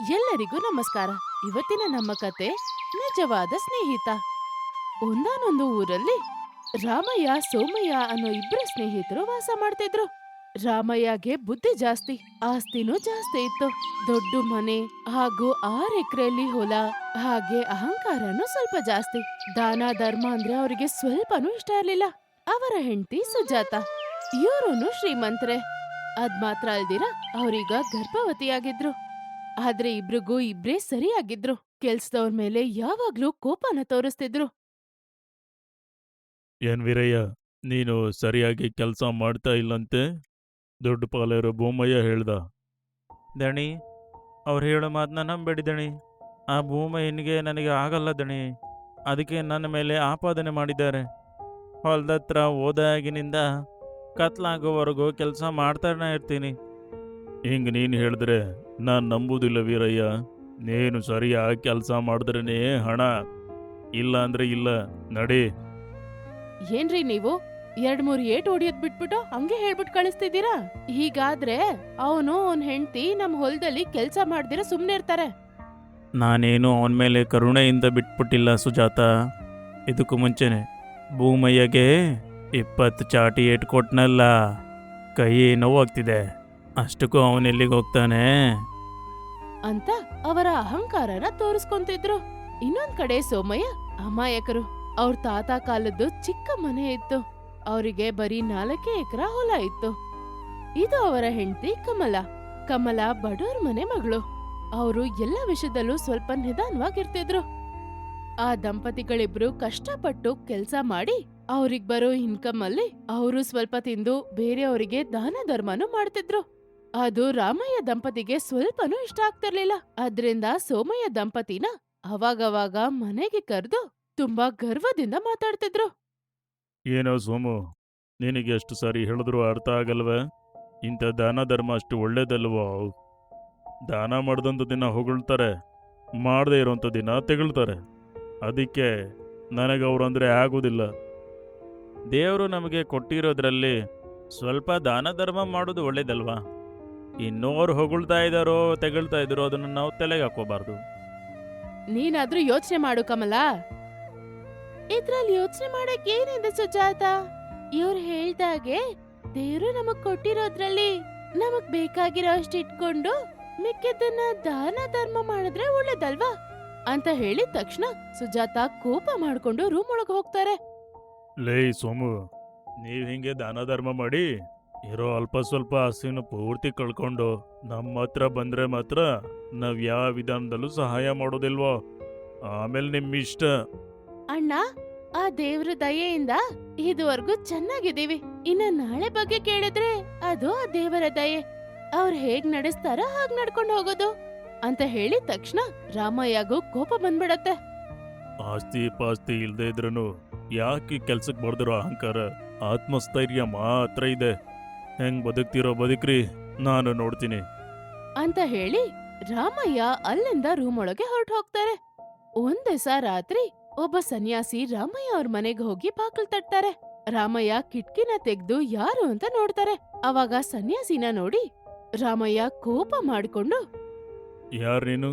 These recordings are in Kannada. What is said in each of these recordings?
ಎಲ್ಲರಿಗೂ ನಮಸ್ಕಾರ. ಇವತ್ತಿನ ನಮ್ಮ ಕತೆ ನಿಜವಾದ ಸ್ನೇಹಿತ. ಒಂದಾನೊಂದು ಊರಲ್ಲಿ ರಾಮಯ್ಯ, ಸೋಮಯ್ಯ ಅನ್ನೋ ಇಬ್ರು ಸ್ನೇಹಿತರು ವಾಸ ಮಾಡ್ತಿದ್ರು. ರಾಮಯ್ಯಗೆ ಬುದ್ಧಿ ಜಾಸ್ತಿ, ಆಸ್ತಿನೂ ಜಾಸ್ತಿ ಇತ್ತು. ದೊಡ್ಡ ಮನೆ ಹಾಗೂ ಆರ್ ಎಕರೆಯಲ್ಲಿ ಹೊಲ, ಹಾಗೆ ಅಹಂಕಾರನೂ ಸ್ವಲ್ಪ ಜಾಸ್ತಿ. ದಾನ, ಧರ್ಮ ಅಂದ್ರೆ ಅವರಿಗೆ ಸ್ವಲ್ಪನೂ ಇಷ್ಟ ಇರ್ಲಿಲ್ಲ. ಅವರ ಹೆಂಡತಿ ಸುಜಾತ. ಇವರೂನು ಶ್ರೀಮಂತರೇ. ಅದ್ ಮಾತ್ರ ಅಲ್ದಿರ ಅವರೀಗ ಗರ್ಭವತಿಯಾಗಿದ್ರು. ಆದ್ರೆ ಇಬ್ರಿಗೂ ಇಬ್ರೇ ಸರಿಯಾಗಿದ್ರು. ಕೆಲ್ಸದವ್ರ ಮೇಲೆ ಯಾವಾಗ್ಲೂ ಕೋಪನ ತೋರಿಸ್ತಿದ್ರು. ಏನ್ ವೀರಯ್ಯ ನೀನು ಸರಿಯಾಗಿ ಕೆಲಸ ಮಾಡ್ತಾ ಇಲ್ಲಂತೆ? ದೊಡ್ಡ ಪಾಲೇರು ಭೂಮಯ್ಯ ಹೇಳ್ದ. ದಣಿ ಅವ್ರು ಹೇಳೋ ಮಾತನ್ನ ನಂಬೇಡಿ ದಣಿ. ಆ ಭೂಮಯ್ಯನಿಗೆ ನನಗೆ ಆಗಲ್ಲ ದಣಿ. ಅದಕ್ಕೆ ನನ್ನ ಮೇಲೆ ಆಪಾದನೆ ಮಾಡಿದ್ದಾರೆ. ಹೊಲ್ದತ್ರ ಹೋದಾಗಿನಿಂದ ಕತ್ಲಾಗೋವರೆಗೂ ಕೆಲಸ ಮಾಡ್ತಾನೆ ಇರ್ತೀನಿ. ಹಿಂಗೆ ನೀನು ಹೇಳಿದ್ರೆ ನಾನು ನಂಬುದಿಲ್ಲ ವೀರಯ್ಯ. ನೀನು ಸರಿಯಾಗಿ ಕೆಲಸ ಮಾಡಿದ್ರೇ ಹಣ. ಇಲ್ಲ ಅಂದ್ರೆ ಇಲ್ಲ. ನಡಿ. ಏನ್ರಿ ನೀವು? ಎರಡ್ ಮೂರ್ ಏಟ್ ಹೊಡಿಯೋದ್ ಬಿಟ್ಬಿಟ್ಟು ಹಂಗೆ ಹೇಳ್ಬಿಟ್ಟು ಕಳಿಸ್ತಿದ್ದೀರಾ? ಹೀಗಾದ್ರೆ ಅವನು ಅವನ್ ಹೆಂಡತಿ ನಮ್ ಹೊಲದಲ್ಲಿ ಕೆಲ್ಸ ಮಾಡ್ದಿರ ಸುಮ್ನೆ ಇರ್ತಾರೆ. ನಾನೇನು ಅವನ ಮೇಲೆ ಕರುಣೆಯಿಂದ ಬಿಟ್ಬಿಟ್ಟಿಲ್ಲ ಸುಜಾತ. ಇದಕ್ಕೂ ಮುಂಚೆನೆ ಭೂಮಯ್ಯಗೆ ಇಪ್ಪತ್ತು ಚಾಟಿ ಏಟ್ ಕೊಟ್ನಲ್ಲ. ಕೈ ನೋವಾಗ್ತಿದೆ. ಅಷ್ಟಕ್ಕೂ ಅವನೆಲ್ಲಿಗೆ ಹೋಗ್ತಾನೆ? ಅಂತ ಅವರ ಅಹಂಕಾರನ ತೋರಿಸ್ಕೊಂತಿದ್ರು. ಇನ್ನೊಂದ್ ಕಡೆ ಸೋಮಯ್ಯ ಅಮಾಯಕರು. ಅವ್ರ ತಾತ ಕಾಲದ್ದು ಚಿಕ್ಕ ಮನೆ ಇತ್ತು. ಅವರಿಗೆ ಬರೀ ನಾಲ್ಕೇ ಎಕರ ಹೊಲ ಇತ್ತು. ಇದು ಅವರ ಹೆಂಡತಿ ಕಮಲ. ಕಮಲ ಬಡವ್ರ ಮನೆ ಮಗಳು. ಅವರು ಎಲ್ಲ ವಿಷಯದಲ್ಲೂ ಸ್ವಲ್ಪ ನಿಧಾನವಾಗಿರ್ತಿದ್ರು. ಆ ದಂಪತಿಗಳಿಬ್ರು ಕಷ್ಟಪಟ್ಟು ಕೆಲಸ ಮಾಡಿ ಅವ್ರಿಗ್ ಬರೋ ಇನ್ಕಮ್ ಅಲ್ಲಿ ಅವರು ಸ್ವಲ್ಪ ತಿಂದು ಬೇರೆಯವರಿಗೆ ದಾನ ಧರ್ಮನೂ ಮಾಡ್ತಿದ್ರು. ಅದು ರಾಮಯ್ಯ ದಂಪತಿಗೆ ಸ್ವಲ್ಪನೂ ಇಷ್ಟ ಆಗ್ತಿರ್ಲಿಲ್ಲ. ಅದ್ರಿಂದ ಸೋಮಯ್ಯ ದಂಪತಿನ ಅವಾಗವಾಗ ಮನೆಗೆ ಕರೆದು ತುಂಬಾ ಗರ್ವದಿಂದ ಮಾತಾಡ್ತಿದ್ರು. ಏನೋ ಸೋಮು, ನಿನಗೆ ಎಷ್ಟು ಸಾರಿ ಹೇಳಿದ್ರು ಅರ್ಥ ಆಗಲ್ವ? ಇಂಥ ದಾನ ಧರ್ಮ ಅಷ್ಟು ಒಳ್ಳೇದಲ್ವೋ? ದಾನ ಮಾಡ್ದಂಥ ದಿನ ಹೊಗಳ್ತಾರೆ, ಮಾಡದೇ ಇರೋಂಥ ದಿನ ತೆಗಳ್ತಾರೆ. ಅದಕ್ಕೆ ನನಗೆ ಅವ್ರಂದ್ರೆ ಆಗೋದಿಲ್ಲ. ದೇವರು ನಮಗೆ ಕೊಟ್ಟಿರೋದ್ರಲ್ಲಿ ಸ್ವಲ್ಪ ದಾನ ಧರ್ಮ ಮಾಡೋದು ಒಳ್ಳೇದಲ್ವಾ? ಇನ್ನೋರು ಹೊಗಳ್ತಾ ಇದ್ದಾರೋ ತೆಗಳ್ತಾ ಇದ್ದಾರೋ ಅದನ್ನು ನಾವು ತಲೆಗೆ ಹಾಕೋಬಾರ್ದು ನೀನಾದ್ರೂ ಯೋಚನೆ ಮಾಡು ಕಮಲ. ಇದ್ರಲ್ಲಿ ಯೋಚನೆ ಮಾಡಕ್ ಏನಿದೆ ಸುಜಾತ? ಇವ್ರು ಹೇಳ್ದಾಗೆ ದೇವ್ರು ನಮಗ್ ಕೊಟ್ಟಿರೋದ್ರಲ್ಲಿ ನಮಗ್ ಬೇಕಾಗಿರೋ ಅಷ್ಟು ಇಟ್ಕೊಂಡು ಮಿಕ್ಕಿದ್ದನ್ನ ದಾನ ಧರ್ಮ ಮಾಡಿದ್ರೆ ಒಳ್ಳೇದಲ್ವಾ? ಅಂತ ಹೇಳಿದ ತಕ್ಷಣ ಸುಜಾತ ಕೋಪ ಮಾಡ್ಕೊಂಡು ರೂಮ್ ಒಳಗ್ ಹೋಗ್ತಾರೆ. ಲೇ ಸೋಮು ನೀವು ಹಿಂಗೆ ದಾನ ಧರ್ಮ ಮಾಡಿ ಇರೋ ಅಲ್ಪ ಸ್ವಲ್ಪ ಆಸ್ತಿನ ಪೂರ್ತಿ ಕಳ್ಕೊಂಡು ನಮ್ಮ ಹತ್ರ ಬಂದ್ರೆ ಮಾತ್ರ ನಾವ್ ಯಾವ ವಿಧಾನದಲ್ಲೂ ಸಹಾಯ ಮಾಡೋದಿಲ್ವೋ? ಆಮೇಲೆ ನಿಮ್ಮ ಇಷ್ಟ ಅಣ್ಣ ಆ ದೇವ್ರ ದಯೆಯಿಂದ ಇದುವರೆಗೂ ಚೆನ್ನಾಗಿದ್ದೀವಿ. ಇನ್ನ ನಾಳೆ ಬಗ್ಗೆ ಕೇಳಿದ್ರೆ ಅದು ಆ ದೇವರ ದಯೆ. ಅವ್ರು ಹೇಗ್ ನಡೆಸ್ತಾರೋ ಹಾಗ್ ನಡ್ಕೊಂಡು ಹೋಗೋದು. ಅಂತ ಹೇಳಿದ ತಕ್ಷಣ ರಾಮಯ್ಯಗೂ ಕೋಪ ಬಂದ್ಬಿಡತ್ತೆ. ಆಸ್ತಿ ಪಾಸ್ತಿ ಇಲ್ದೇ ಇದ್ರೂ ಯಾಕೆ ಕೆಲ್ಸಕ್ಕೆ ಬರ್ದಿರೋ ಅಹಂಕಾರ ಆತ್ಮಸ್ಥೈರ್ಯ ಮಾತ್ರ ಇದೆ. ಹೆಂಗ್ ಬದುಕ್ತಿರೋ ಬದುಕ್ರಿ ನಾನು ನೋಡ್ತೀನಿ. ಅಂತ ಹೇಳಿ ರಾಮಯ್ಯ ಅಲ್ಲಿಂದ ರೂಮ್ ಒಳಗೆ ಹೊರಟು ಹೋಗ್ತಾರೆ. ಒಂದ್ ದಿವಸ ರಾತ್ರಿ ಒಬ್ಬ ಸನ್ಯಾಸಿ ರಾಮಯ್ಯ ಅವ್ರ ಮನೆಗೆ ಹೋಗಿ ಬಾಕಲ್ ತಟ್ತಾರೆ. ರಾಮಯ್ಯ ಕಿಟ್ಕಿನ ತೆಗ್ದು ಯಾರು ಅಂತ ನೋಡ್ತಾರೆ. ಅವಾಗ ಸನ್ಯಾಸಿನ ನೋಡಿ ರಾಮಯ್ಯ ಕೋಪ ಮಾಡ್ಕೊಂಡು ಯಾರ್ ನೀನು?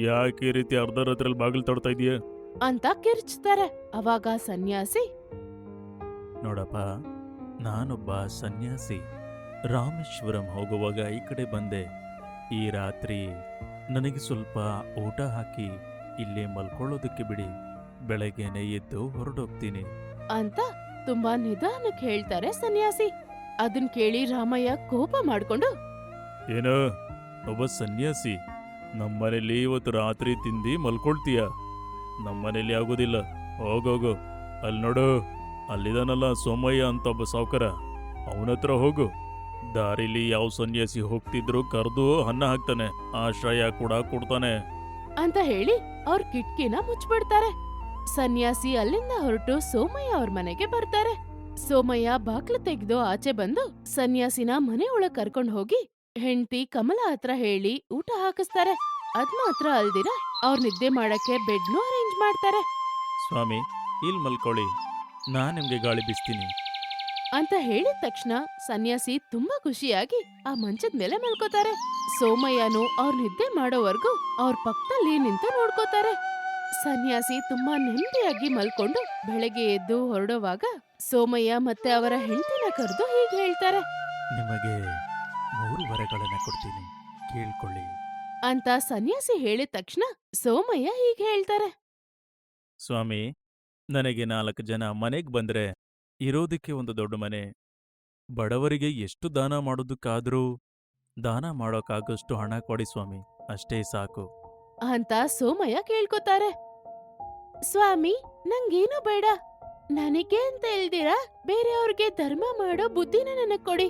ಯಾಕೆ ಈ ರೀತಿ ಅರ್ಧ ರಾತ್ರಲ್ಲಿ ಬಾಗಿಲು ತಡ್ತಾ ಇದೀಯ ಅಂತ ಕಿರ್ಚ್ತಾರೆ. ಅವಾಗ ಸನ್ಯಾಸಿ ನೋಡಪ್ಪ ನಾನೊಬ್ಬ ಸನ್ಯಾಸಿ. ರಾಮೇಶ್ವರಂ ಹೋಗುವಾಗ ಈ ಕಡೆ ಬಂದೆ. ಈ ರಾತ್ರಿ ನನಗೆ ಸ್ವಲ್ಪ ಊಟ ಹಾಕಿ ಇಲ್ಲೇ ಮಲ್ಕೊಳ್ಳೋದಕ್ಕೆ ಬಿಡಿ. ಬೆಳಗ್ಗೆನೆ ಎದ್ದು ಹೊರಡೋಗ್ತೀನಿ ಅಂತ ತುಂಬಾ ನಿಧಾನಕ್ಕೆ ಹೇಳ್ತಾರೆ ಸನ್ಯಾಸಿ. ಅದನ್ ಕೇಳಿ ರಾಮಯ್ಯ ಕೋಪ ಮಾಡ್ಕೊಂಡು ಏನೋ? ಒಬ್ಬ ಸನ್ಯಾಸಿ? ನಮ್ಮನೇಲಿ ಇವತ್ತು ರಾತ್ರಿ ತಿಂದಿ ಮಲ್ಕೊಳ್ತೀಯ? ನಮ್ಮನೇಲಿ ಆಗೋದಿಲ್ಲ. ಹೋಗೋಗು ಅಲ್ಲಿ ನೋಡು. ಅಲ್ಲಿದಾನಲ್ಲ ಸೋಮಯ್ಯ ಅಂತ ಒಬ್ಬ ಸಾವುಕಾರ. ಅವನ ಹತ್ರ ಹೋಗು. ದಾರಿಲಿ ಯಾವ ಸನ್ಯಾಸಿ ಹೋಗ್ತಿದ್ರು ಕರೆದು ಅನ್ನ ಹಾಕ್ತಾನೆ. ಆಶ್ರಯ ಕೂಡ ಕೊಡ್ತಾನೆ. ಅಂತ ಹೇಳಿ ಅವ್ರ ಕಿಟ್ಕಿನ ಮುಚ್ಚಿಬಿಡ್ತಾರೆ ಸನ್ಯಾಸಿ ಅಲ್ಲಿಂದ ಹೊರಟು ಸೋಮಯ್ಯ ಅವ್ರ ಮನೆಗೆ ಬರ್ತಾರೆ. ಸೋಮಯ್ಯ ಬಾಕ್ಲು ತೆಗೆದು ಆಚೆ ಬಂದು ಸನ್ಯಾಸಿನ ಮನೆ ಒಳಗ್ ಕರ್ಕೊಂಡ್ ಹೋಗಿ ಹೆಂಡತಿ ಕಮಲ ಹತ್ರ ಹೇಳಿ ಊಟ ಹಾಕಿಸ್ತಾರೆ. ಅದ್ ಮಾತ್ರ ಅಲ್ದಿರ ಅವ್ರ ನಿದ್ದೆ ಮಾಡಕ್ಕೆ ಬೆಡ್ನು ಅರೇಂಜ್ ಮಾಡ್ತಾರೆ. ಸ್ವಾಮಿ ಇಲ್ಲಿ ಮಲ್ಕೊಳ್ಳಿ. ನಾನು ನಿಮಗೆ ಗಾಳಿ ಬೀಸ್ತೀನಿ. ಅಂತ ಹೇಳಿದ ತಕ್ಷಣ ಸನ್ಯಾಸಿ ತುಂಬಾ ಖುಷಿಯಾಗಿ ಆ ಮಂಚದ ಮೇಲೆ ಮಲ್ಕೋತಾರೆ. ಸೋಮಯ್ಯನು ಅವ್ರ ನಿದ್ದೆ ಮಾಡೋವರೆಗೂ ಅವ್ರ ಪಕ್ಕದಲ್ಲಿ ನಿಂತು ನೋಡ್ಕೋತಾರೆ. ಸನ್ಯಾಸಿ ತುಂಬಾ ನೆಮ್ಮದಿಯಾಗಿ ಮಲ್ಕೊಂಡು ಬೆಳಗ್ಗೆ ಎದ್ದು ಹೊರಡುವಾಗ ಸೋಮಯ್ಯ ಮತ್ತೆ ಅವರ ಹೆಂಡತಿನ ಕರೆದು ಹೀಗೆ ಹೇಳ್ತಾರೆ. ನಿಮಗೆ ಮೂರು ವರಗಳನ್ನು ಕೊಡ್ತೀನಿ. ಕೇಳ್ಕೊಳ್ಳಿ. ಅಂತ ಸನ್ಯಾಸಿ ಹೇಳಿದ ತಕ್ಷಣ ಸೋಮಯ್ಯ ಹೀಗೆ ಹೇಳ್ತಾರೆ. ಸ್ವಾಮಿ ನನಗೆ ನಾಲ್ಕು ಜನ ಮನೆಗೆ ಬಂದ್ರೆ ಇರೋದಕ್ಕೆ ಒಂದು ದೊಡ್ಡ ಮನೆ. ಬಡವರಿಗೆ ಎಷ್ಟು ದಾನ ಮಾಡೋದಕ್ಕಾದ್ರೂ ದಾನ ಮಾಡೋಕ್ಕಾಗಷ್ಟು ಹಣ ಕೊಡಿ ಸ್ವಾಮಿ ಅಷ್ಟೇ ಸಾಕು. ಅಂತ ಸೋಮಯ್ಯ ಕೇಳ್ಕೊತಾರೆ. ಸ್ವಾಮಿ ನಂಗೇನು ಬೇಡ. ನನಗೆ ಅಂತ ಹೇಳ್ದಿರಾ? ಬೇರೆಯವ್ರಿಗೆ ಧರ್ಮ ಮಾಡೋ ಬುದ್ಧಿನ ನನಗ್ ಕೊಡಿ.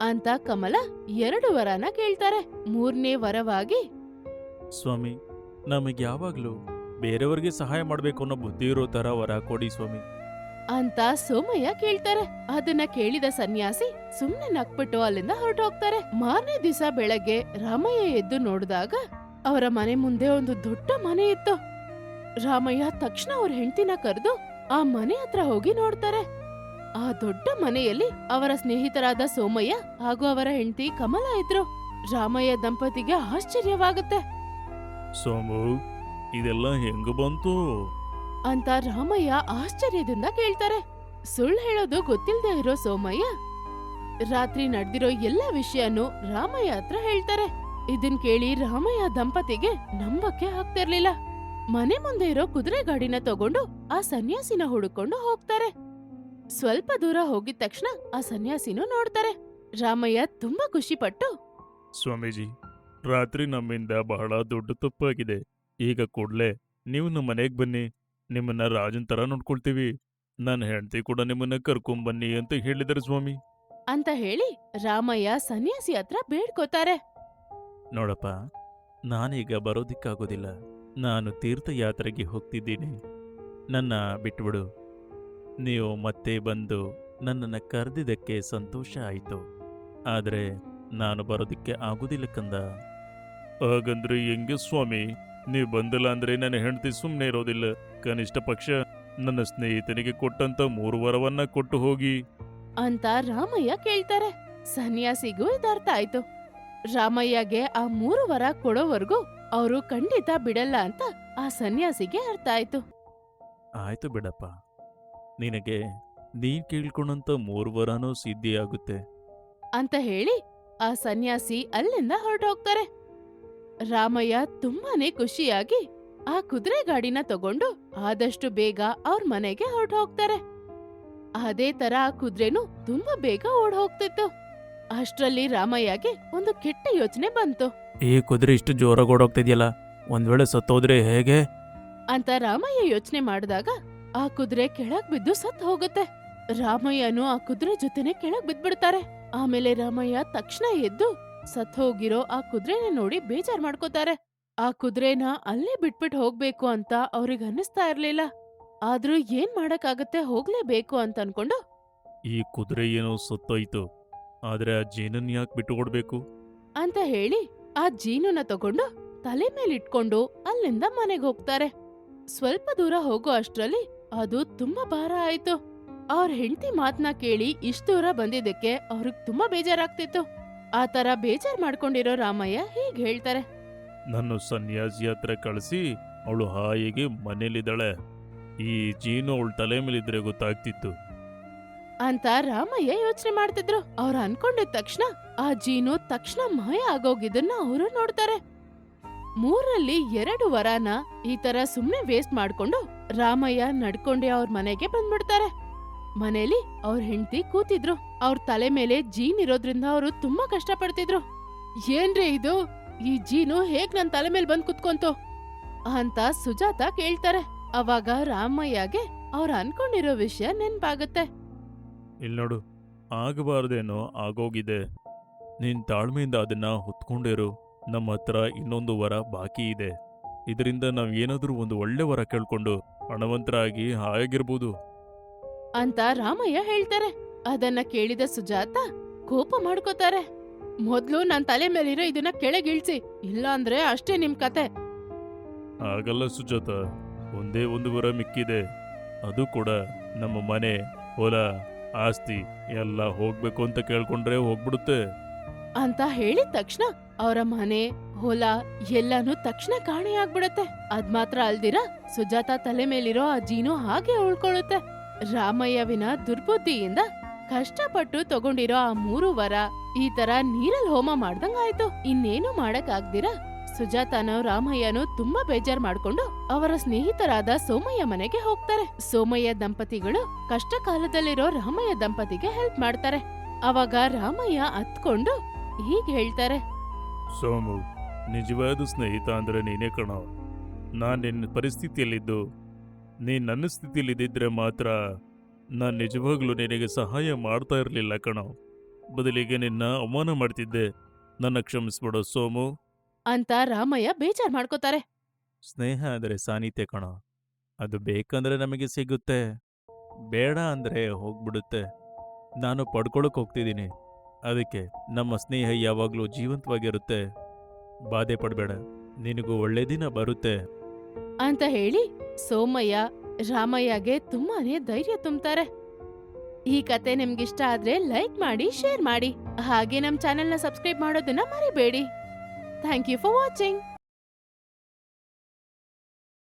ಅಂತ ಕಮಲ ಎರಡು ವರನ ಕೇಳ್ತಾರೆ. ಮೂರನೇ ವರವಾಗಿ ಸ್ವಾಮಿ ನಮಗೆ ಯಾವಾಗ್ಲೂ ಬೇರೆಯವ್ರಿಗೆ ಸಹಾಯ ಮಾಡ್ಬೇಕು ಅನ್ನೋ ಬುದ್ಧಿ ಇರೋ ತರ ವರ ಕೊಡಿ ಸ್ವಾಮಿ. ಅಂತ ಸೋಮಯ್ಯ ಕೇಳ್ತಾರೆ. ಅದನ್ನ ಕೇಳಿದ ಸನ್ಯಾಸಿ ಸುಮ್ನೆ ನಕ್ಬಿಟ್ಟು ಅಲ್ಲಿಂದ ಹೊರಟೋಗ್ತಾರೆ. ಮಾರನೇ ದಿವಸ ಬೆಳಗ್ಗೆ ರಾಮಯ್ಯ ಎದ್ದು ನೋಡಿದಾಗ ಅವರ ಮನೆ ಮುಂದೆ ಒಂದು ದೊಡ್ಡ ಮನೆ ಇತ್ತು. ರಾಮಯ್ಯ ತಕ್ಷಣ ಅವ್ರ ಹೆಂಡತಿನ ಕರೆದು ಆ ಮನೆ ಹತ್ರ ಹೋಗಿ ನೋಡ್ತಾರೆ. ಆ ದೊಡ್ಡ ಮನೆಯಲ್ಲಿ ಅವರ ಸ್ನೇಹಿತರಾದ ಸೋಮಯ್ಯ ಹಾಗೂ ಅವರ ಹೆಂಡತಿ ಕಮಲ ಇದ್ರು. ರಾಮಯ್ಯ ದಂಪತಿಗೆ ಆಶ್ಚರ್ಯವಾಗುತ್ತೆ. ಸೋಮು ಇದೆಲ್ಲ ಹೆಂಗ ಬಂತು? ಅಂತ ರಾಮಯ್ಯ ಆಶ್ಚರ್ಯದಿಂದ ಕೇಳ್ತಾರೆ. ಸುಳ್ಳು ಹೇಳೋದು ಗೊತ್ತಿಲ್ಲದೆ ಇರೋ ಸೋಮಯ್ಯ. ರಾತ್ರಿ ನಡೆದಿರೋ ಎಲ್ಲ ವಿಷಯನೂ ರಾಮಯ್ಯ ಹತ್ರ ಹೇಳ್ತಾರೆ. ಇದನ್ ಕೇಳಿ ರಾಮಯ್ಯ ದಂಪತಿಗೆ ನಂಬಕ್ಕೆ ಆಗ್ತಿರ್ಲಿಲ್ಲ. ಮನೆ ಮುಂದೆ ಇರೋ ಕುದುರೆ ಗಾಡಿನ ತಗೊಂಡು ಆ ಸನ್ಯಾಸಿನ ಹುಡುಕೊಂಡು ಹೋಗ್ತಾರೆ. ಸ್ವಲ್ಪ ದೂರ ಹೋಗಿದ ತಕ್ಷಣ ಆ ಸನ್ಯಾಸಿನೂ ನೋಡ್ತಾರೆ. ರಾಮಯ್ಯ ತುಂಬಾ ಖುಷಿ ಪಟ್ಟು ಸ್ವಾಮೀಜಿ ರಾತ್ರಿ ನಮ್ಮಿಂದ ಬಹಳ ದೊಡ್ಡ ತಪ್ಪಾಗಿದೆ. ಈಗ ಕೂಡಲೇ ನೀವು ನಮ್ಮ ಮನೆಗೆ ಬನ್ನಿ. ನಿಮ್ಮನ್ನ ರಾಜನ್ ತರ ನೋಡ್ಕೊಳ್ತೀವಿ. ನನ್ನ ಹೆಂಡತಿ ಕೂಡ ನಿಮ್ಮನ್ನ ಕರ್ಕೊಂಬನ್ನಿ ಅಂತ ಹೇಳಿದರು ಸ್ವಾಮಿ. ಅಂತ ಹೇಳಿ ರಾಮಯ್ಯ ಸನ್ಯಾಸಿ ಹತ್ರ ಬೇಡ್ಕೋತಾರೆ. ನೋಡಪ್ಪ ನಾನೀಗ ಬರೋದಿಕ್ಕಾಗೋದಿಲ್ಲ. ನಾನು ತೀರ್ಥಯಾತ್ರೆಗೆ ಹೋಗ್ತಿದ್ದೀನಿ. ನನ್ನ ಬಿಟ್ಬಿಡು. ನೀವು ಮತ್ತೆ ಬಂದು ನನ್ನನ್ನು ಕರೆದಿದ್ದಕ್ಕೆ ಸಂತೋಷ ಆಯಿತು. ಆದರೆ ನಾನು ಬರೋದಕ್ಕೆ ಆಗೋದಿಲ್ಲ ಕಂದ. ಹಾಗಂದ್ರೆ ಹೆಂಗೆ ಸ್ವಾಮಿ? ನೀವು ಬಂದಿಲ್ಲ ಅಂದ್ರೆ ನನ್ನ ಹೆಂಡತಿ ಸುಮ್ಮನೆ ಇರೋದಿಲ್ಲ. ಕನಿಷ್ಠ ಪಕ್ಷ ನನ್ನ ಸ್ನೇಹಿತನಿಗೆ ಕೊಟ್ಟಂತ ಮೂರು ವರವನ್ನ ಕೊಟ್ಟು ಹೋಗಿ. ಅಂತ ರಾಮಯ್ಯ ಕೇಳ್ತಾರೆ. ಸನ್ಯಾಸಿಗೂ ಇದರ್ಥ ಆಯ್ತು. ರಾಮಯ್ಯಗೆ ಆ ಮೂರು ವರ ಕೊಡೋವರೆಗೂ ಅವರು ಖಂಡಿತ ಬಿಡಲ್ಲ ಅಂತ ಆ ಸನ್ಯಾಸಿಗೆ ಅರ್ಥ ಆಯ್ತು. ಆಯ್ತು ಬಿಡಪ್ಪ. ನಿನಗೆ ನೀನ್ ಕೇಳ್ಕೊಂಡಂತ ಮೂರು ವರನೂ ಸಿದ್ಧಿಯಾಗುತ್ತೆ. ಅಂತ ಹೇಳಿ ಆ ಸನ್ಯಾಸಿ ಅಲ್ಲಿಂದ ಹೊರಟೋಗ್ತಾರೆ. ರಾಮಯ್ಯ ತುಂಬಾನೇ ಖುಷಿಯಾಗಿ ಆ ಕುದುರೆ ಗಾಡಿನ ತಗೊಂಡು ಆದಷ್ಟು ಬೇಗ ಅವ್ರ ಮನೆಗೆ ಹೊರಟು ಹೋಗ್ತಾರೆ ಅದೇ ತರ ಆ ಕುದುರೆನು ತುಂಬಾ ಬೇಗ ಓಡ್ ಹೋಗ್ತಿತ್ತು ಅಷ್ಟ್ರಲ್ಲಿ ರಾಮಯ್ಯಗೆ ಒಂದು ಕೆಟ್ಟ ಯೋಚನೆ ಬಂತು. ಈ ಕುದುರೆ ಇಷ್ಟು ಜೋರಾಗಿ ಓಡೋಗ್ತಿದ್ಯಲ್ಲ ಒಂದ್ ವೇಳೆ ಸತ್ತೋದ್ರೆ ಹೇಗೆ? ಅಂತ ರಾಮಯ್ಯ ಯೋಚನೆ ಮಾಡಿದಾಗ ಆ ಕುದುರೆ ಕೆಳಗ್ ಬಿದ್ದು ಸತ್ ಹೋಗುತ್ತೆ. ರಾಮಯ್ಯನು ಆ ಕುದುರೆ ಜೊತೆನೆ ಕೆಳಗ್ ಬಿದ್ಬಿಡ್ತಾರೆ. ಆಮೇಲೆ ರಾಮಯ್ಯ ತಕ್ಷಣ ಎದ್ದು ಸತ್ ಹೋಗಿರೋ ಆ ಕುದುರೆನ ನೋಡಿ ಬೇಜಾರ್ ಮಾಡ್ಕೋತಾರೆ. ಆ ಕುದುರೆನ ಅಲ್ಲೇ ಬಿಟ್ಬಿಟ್ ಹೋಗ್ಬೇಕು ಅಂತ ಅವ್ರಿಗೆ ಅನ್ನಿಸ್ತಾ ಇರ್ಲಿಲ್ಲ. ಆದ್ರೂ ಏನ್ ಮಾಡಕ್ಕಾಗತ್ತೆ ಹೋಗ್ಲೇಬೇಕು ಅಂತ ಅನ್ಕೊಂಡು? ಈ ಕುದುರೆ ಏನೋ ಸತ್ತೋಯ್ತು. ಆದ್ರೆ ಆ ಜೇನನ್ ಯಾಕೆ ಬಿಟ್ಟು ಕೊಡ್ಬೇಕು ಅಂತ ಹೇಳಿ ಆ ಜೀನುನ ತಗೊಂಡು ತಲೆ ಮೇಲಿಟ್ಕೊಂಡು ಅಲ್ಲಿಂದ ಮನೆಗ್ ಹೋಗ್ತಾರೆ. ಸ್ವಲ್ಪ ದೂರ ಹೋಗೋ ಅಷ್ಟ್ರಲ್ಲಿ ಅದು ತುಂಬಾ ಭಾರ ಆಯ್ತು. ಅವ್ರ ಹೆಂಡತಿ ಮಾತ್ನ ಕೇಳಿ ಇಷ್ಟ ದೂರ ಬಂದಿದ್ದಕ್ಕೆ ಅವ್ರಿಗೆ ತುಂಬಾ ಬೇಜಾರಾಗ್ತಿತ್ತು. ಆ ತರ ಬೇಜಾರ್ ಮಾಡ್ಕೊಂಡಿರೋ ರಾಮಯ್ಯ ಹೀಗ್ ಹೇಳ್ತಾರೆ. ನನ್ನ ಸನ್ಯಾಸಿ ಹತ್ರ ಕಳಿಸಿ ಅವಳು ಹಾಯಿಗೆ ಮನೇಲಿದ್ದಾಳೆ. ಈ ಜೀನು ಅವಳ ತಲೆ ಮೇಲಿದ್ರೆ ಗೊತ್ತಾಗ್ತಿತ್ತು. ಅಂತ ರಾಮಯ್ಯ ಯೋಚನೆ ಮಾಡ್ತಿದ್ರು. ಅವ್ರು ಅನ್ಕೊಂಡಿದ್ ತಕ್ಷಣ ಆ ಜೀನು ತಕ್ಷಣ ಮಾಯ ಆಗೋಗಿದ್ದನ್ನ ಅವರು ನೋಡ್ತಾರೆ. ಮೂರಲ್ಲಿ ಎರಡು ವರಾನ ಈ ತರ ಸುಮ್ನೆ ವೇಸ್ಟ್ ಮಾಡ್ಕೊಂಡು ರಾಮಯ್ಯ ನಡ್ಕೊಂಡೆ ಅವ್ರ ಮನೆಗೆ ಬಂದ್ಬಿಡ್ತಾರೆ. ಮನೇಲಿ ಅವ್ರ ಹೆಂಡತಿ ಕೂತಿದ್ರು. ಅವ್ರ ತಲೆ ಮೇಲೆ ಜೀನ್ ಇರೋದ್ರಿಂದ ಅವರು ತುಂಬಾ ಕಷ್ಟ ಪಡ್ತಿದ್ರು ಏನ್ರಿ ಇದು? ಈ ಜೀನು ಹೇಗ್ ನನ್ ತಲೆ ಮೇಲೆ ಬಂದ್ ಕುತ್ಕೊಂತು? ಅಂತ ಸುಜಾತ ಕೇಳ್ತಾರೆ. ಅವಾಗ ರಾಮಯ್ಯಗೆ ಅವ್ರ ಅನ್ಕೊಂಡಿರೋ ವಿಷಯ ನೆನ್ಪಾಗತ್ತೆ. ಇಲ್ಲಿ ನೋಡು, ಆಗಬಾರ್ದೇನೋ ಆಗೋಗಿದೆ. ನಿನ್ ತಾಳ್ಮೆಯಿಂದ ಅದನ್ನ ಹೊತ್ಕೊಂಡಿರು. ನಮ್ಮ ಹತ್ರ ಇನ್ನೊಂದು ವರ ಬಾಕಿ ಇದೆ. ಇದರಿಂದ ನಾವ್ ಏನಾದ್ರೂ ಒಂದು ಒಳ್ಳೆ ವರ ಕೇಳ್ಕೊಂಡು ಹಣವಂತರಾಗಿ ಹಾಯಾಗಿರ್ಬೋದು. ಅಂತ ರಾಮಯ್ಯ ಹೇಳ್ತಾರೆ. ಅದನ್ನ ಕೇಳಿದ ಸುಜಾತ ಕೋಪ ಮಾಡ್ಕೋತಾರೆ. ಮೊದ್ಲು ನನ್ ತಲೆ ಮೇಲಿರೋ ಇದನ್ನ ಕೆಳಗಿಳ್ಸಿ ಇಲ್ಲಾಂದ್ರೆ ಅಷ್ಟೇ ನಿಮ್ ಕತೆ. ಆಗಲ್ಲ ಸುಜಾತ ಒಂದೇ ಒಂದು ವರ ಮಿಕ್ಕಿದೆ. ಅದು ಕೂಡ ನಮ್ಮ ಮನೆ ಹೊಲ ಆಸ್ತಿ ಎಲ್ಲ ಹೋಗ್ಬೇಕು ಅಂತ ಕೇಳ್ಕೊಂಡ್ರೆ ಹೋಗ್ಬಿಡುತ್ತೆ. ಅಂತ ಹೇಳಿದ ತಕ್ಷಣ ಅವರ ಮನೆ ಹೊಲ ಎಲ್ಲಾನು ತಕ್ಷಣ ಕಾಣೆಯಾಗ್ಬಿಡತ್ತೆ. ಅದ್ ಮಾತ್ರ ಅಲ್ದಿರ ಸುಜಾತ ತಲೆ ಮೇಲಿರೋ ಆ ಜೀನು ಹಾಗೆ ಉಳ್ಕೊಳ್ಳುತ್ತೆ. ರಾಮಯ್ಯವಿನ ದುರ್ಬುದ್ಧಿಯಿಂದ ಕಷ್ಟಪಟ್ಟು ತಗೊಂಡಿರೋ ಆ ಮೂರು ವರ, ಈ ತರ ನೀರಲ್ ಹೋಮ ಮಾಡ್ದಂಗಾಯ್ತು. ಇನ್ನೇನು ಮಾಡಕ್ ಆಗ್ದಿರಾ ಸುಜಾತನೋ ರಾಮಯ್ಯನೂ ತುಂಬಾ ಬೇಜಾರ್ ಮಾಡ್ಕೊಂಡು ಅವರ ಸ್ನೇಹಿತರಾದ ಸೋಮಯ್ಯ ಮನೆಗೆ ಹೋಗ್ತಾರೆ. ಸೋಮಯ್ಯ ದಂಪತಿಗಳು ಕಷ್ಟ ಕಾಲದಲ್ಲಿರೋ ರಾಮಯ್ಯ ದಂಪತಿಗೆ ಹೆಲ್ಪ್ ಮಾಡ್ತಾರೆ. ಅವಾಗ ರಾಮಯ್ಯ ಅತ್ಕೊಂಡು ಹೀಗ್ ಹೇಳ್ತಾರೆ. ಸೋಮು, ನಿಜವಾದ ಸ್ನೇಹಿತ ಅಂದ್ರೆ ನೀನೇ ಕಣೋ. ನಾನು ನಿನ್ನ ಪರಿಸ್ಥಿತಿಯಲ್ಲಿದ್ದು ನೀನು ನನ್ನ ಸ್ಥಿತಿಯಲ್ಲಿದ್ದಿದ್ರೆ ಮಾತ್ರ ನಾನು ನಿಜವಾಗ್ಲೂ ನಿನಗೆ ಸಹಾಯ ಮಾಡ್ತಾ ಇರಲಿಲ್ಲ ಕಣೋ. ಬದಲಿಗೆ ನಿನ್ನ ಅವಮಾನ ಮಾಡ್ತಿದ್ದೆ. ನನ್ನ ಕ್ಷಮಿಸ್ಬಿಡೋ ಸೋಮು. ಅಂತ ರಾಮಯ್ಯ ಬೇಜಾರ್ ಮಾಡ್ಕೋತಾರೆ. ಸ್ನೇಹ ಅಂದರೆ ಸಾನಿತ್ಯ ಕಣ. ಅದು ಬೇಕಂದ್ರೆ ನಮಗೆ ಸಿಗುತ್ತೆ. ಬೇಡ ಅಂದರೆ ಹೋಗ್ಬಿಡುತ್ತೆ. ನಾನು ಪಡ್ಕೊಳಕ್ ಹೋಗ್ತಿದ್ದೀನಿ. ಅದಕ್ಕೆ ನಮ್ಮ ಸ್ನೇಹ ಯಾವಾಗಲೂ ಜೀವಂತವಾಗಿರುತ್ತೆ. ಬಾಧೆ ಪಡಬೇಡ. ನಿನಗೂ ಒಳ್ಳೆ ದಿನ ಬರುತ್ತೆ. ಅಂತ ಹೇಳಿ ಸೋಮಯ್ಯ ರಾಮಯ್ಯಗೆ ತುಂಬಾನೇ ಧೈರ್ಯ ತುಂಬ್ತಾರೆ. ಈ ಕತೆ ನಿಮ್ಗಿಷ್ಟ ಆದ್ರೆ ಲೈಕ್ ಮಾಡಿ, ಶೇರ್ ಮಾಡಿ. ಹಾಗೆ ನಮ್ ಚಾನೆಲ್ನ ಸಬ್ಸ್ಕ್ರೈಬ್ ಮಾಡೋದನ್ನ ಮರಿಬೇಡಿ. Thank you for watching.